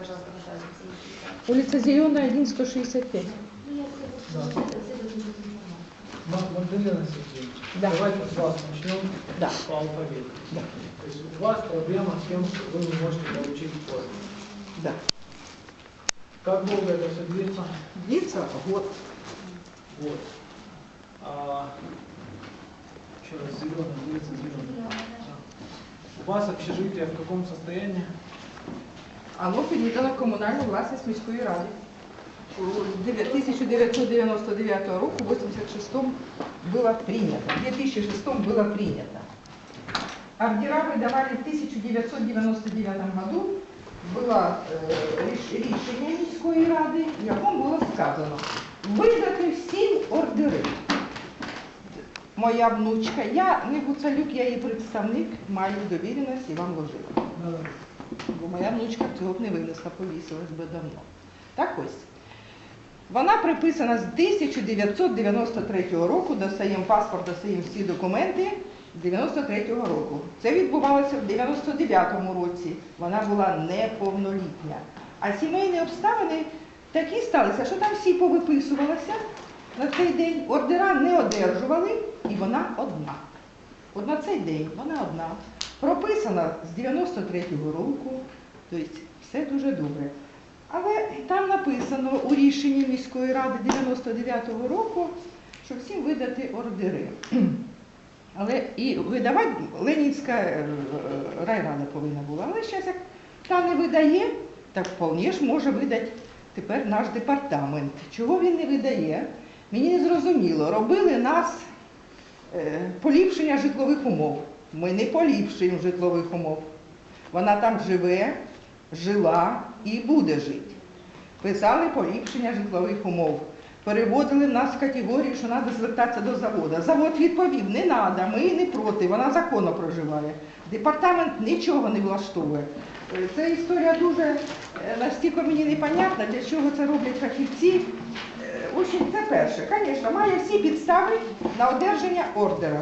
пожалуйста. Улица Зеленая, 1, 165. Да. Ма- Магдалина Сергеевна, Да. давайте с вас начнем Да. по алфавиту. Да. То есть у вас проблема с тем, что вы не можете получить код. Да. Как долго это все длится? Длится год. Вот. А, еще раз, зеленый, улица зеленая. У вас общежитие в каком состоянии? Оно передано в комунальну власність міської ради. У 1999 року, в 86-м было принято, в 2006 было принято. Ордера выдавали в 1999 году, было е, ріш- рішення міської ради, в якому було сказано видати всім ордери. Моя внучка, я не Гуцалюк, я її представник, маю довіреність і вам ложила. Бо моя внучка цього б не винесла, повісилась би давно. Так ось. Вона приписана з 1993 року, достаємо паспорт, достаємо всі документи з 93-го року. Це відбувалося в 99-му році. Вона була неповнолітня. А сімейні обставини такі сталися, що там всі повиписувалися на цей день, ордера не одержували, і вона одна. От на цей день вона одна. Прописана з 93-го року, тобто все дуже добре. Але там написано у рішенні міської ради 99-го року, що всім видати ордери. Але і видавати Ленінська е, райрада повинна була. Але зараз як та не видає, так вполне ж може видати тепер наш департамент. Чого він не видає? Мені не зрозуміло. Робили нас е, поліпшення житлових умов. Ми не поліпшуємо житлових умов. Вона там живе, жила і буде жити. Писали поліпшення житлових умов. Переводили нас в категорію, що треба звертатися до заводу. Завод відповів, не треба, ми не проти, вона законно проживає. Департамент нічого не влаштовує. Е, Ця історія дуже е, настільки мені непонятна, для чого це роблять фахівці. Общем, це перше. Звісно, має всі підстави на одержання ордера.